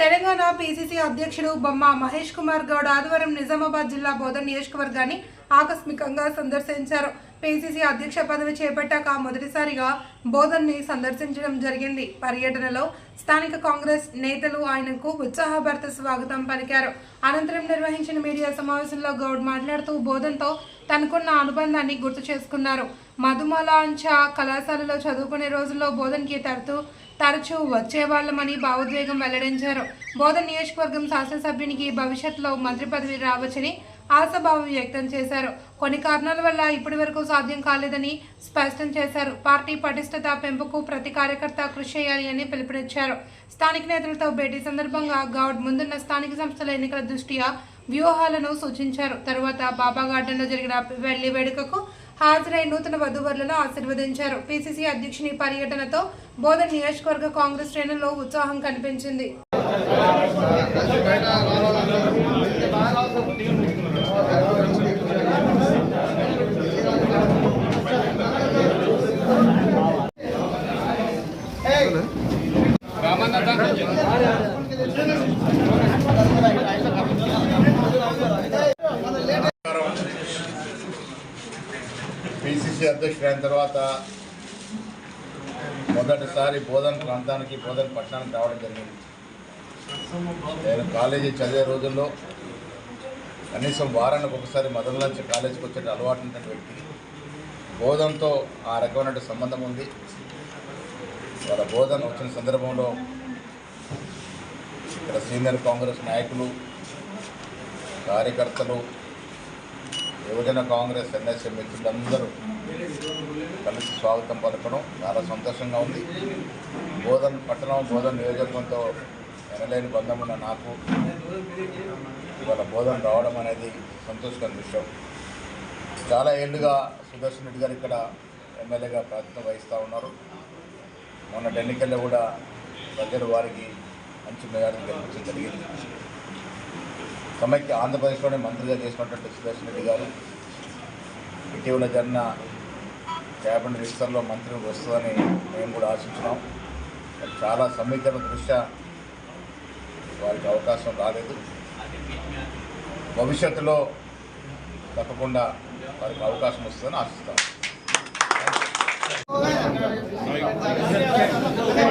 Telangana PCC అధ్యక్షుడు బొమ్మ మహేష్ కుమార్ గౌడ్ ఆదివారం నిజామాబాద్ జిల్లా బోధన్ నియోజకవర్గాన్ని ఆకస్మికంగా సందర్శించారు. పిసిసి అధ్యక్ష పదవి చేపట్టాక మొదటిసారిగా బోధన్ని సందర్శించడం జరిగింది. పర్యటనలో స్థానిక కాంగ్రెస్ నేతలు ఆయనకు ఉత్సాహభర్త స్వాగతం పలికారు. అనంతరం నిర్వహించిన మీడియా సమావేశంలో గౌడ్ మాట్లాడుతూ బోధన్తో తనకున్న అనుబంధాన్ని గుర్తు చేసుకున్నారు. మధుమలాంచ కళాశాలలో చదువుకునే రోజుల్లో బోధన్కి తరచూ తరచూ వచ్చేవాళ్ళమని భావోద్వేగం వెల్లడించారు. బోధన్ నియోజకవర్గం శాసనసభ్యునికి భవిష్యత్తులో మంత్రి పదవి రావచ్చని ఆశాభావం వ్యక్తం చేశారు. కొన్ని కారణాల వల్ల ఇప్పటి వరకు సాధ్యం కాలేదని స్పష్టం చేశారు. పార్టీ పటిష్టత పెంపుకు ప్రతి కార్యకర్త కృషి చేయాలి అని పిలుపునిచ్చారు. స్థానిక నేతలతో భేటీ సందర్భంగా గౌడ్ ముందున్న స్థానిక సంస్థల ఎన్నికల దృష్ట్యా వ్యూహాలను సూచించారు. తరువాత బాబా గార్డెన్లో జరిగిన వెళ్ళి వేడుకకు హాజరై నూతన వధువరులను ఆశీర్వదించారు. పిసిసి అధ్యక్షుని పర్యటనతో బోధన్ నియోజకవర్గ కాంగ్రెస్ శ్రేణుల్లో ఉత్సాహం కనిపించింది. పిసిసి అధ్యక్షుడైన తర్వాత మొదటిసారి బోధన ప్రాంతానికి బోధన పట్టణానికి రావడం జరిగింది. నేను కాలేజీ చదివే రోజుల్లో కనీసం వారానికి ఒకసారి మదర్ నుంచి కాలేజీకి వచ్చే అలవాటు ఉన్నటువంటి వ్యక్తి. బోధంతో ఆ రకమైన సంబంధం ఉంది. వాళ్ళ బోధన వచ్చిన సందర్భంలో ఇక్కడ సీనియర్ కాంగ్రెస్ నాయకులు కార్యకర్తలు యువజన కాంగ్రెస్ ఎన్ఎస్ఎం మిత్రులందరూ కలిసి స్వాగతం పలకడం చాలా సంతోషంగా ఉంది. బోధన్ పట్టణం బోధన్ నియోజకవర్గంతో ఎనలేని బంధం ఉన్న నాకు ఇవాళ బోధన రావడం అనేది సంతోషకర విషయం. చాలా ఏళ్ళుగా సుదర్శన్ రెడ్డి గారు ఇక్కడ ఎమ్మెల్యేగా ప్రాతినిధ్యం వహిస్తూ ఉన్నారు. మొన్న ఎన్నికల్లో కూడా ప్రజలు వారికి మంచి మెజార్టీ కల్పించడం జరిగింది. సమైక్య ఆంధ్రప్రదేశ్లోనే మంత్రిగా చేసినటువంటి సురేష్ రెడ్డి గారు ఇటీవల జరిగిన క్యాబినెట్ విస్తరణలో మంత్రి వస్తుందని మేము కూడా ఆశించినాం. చాలా సమీకరణ దృష్ట్యా వారికి అవకాశం రాలేదు. భవిష్యత్తులో తప్పకుండా వారికి అవకాశం వస్తుందని ఆశిస్తాం. ありがとうございます。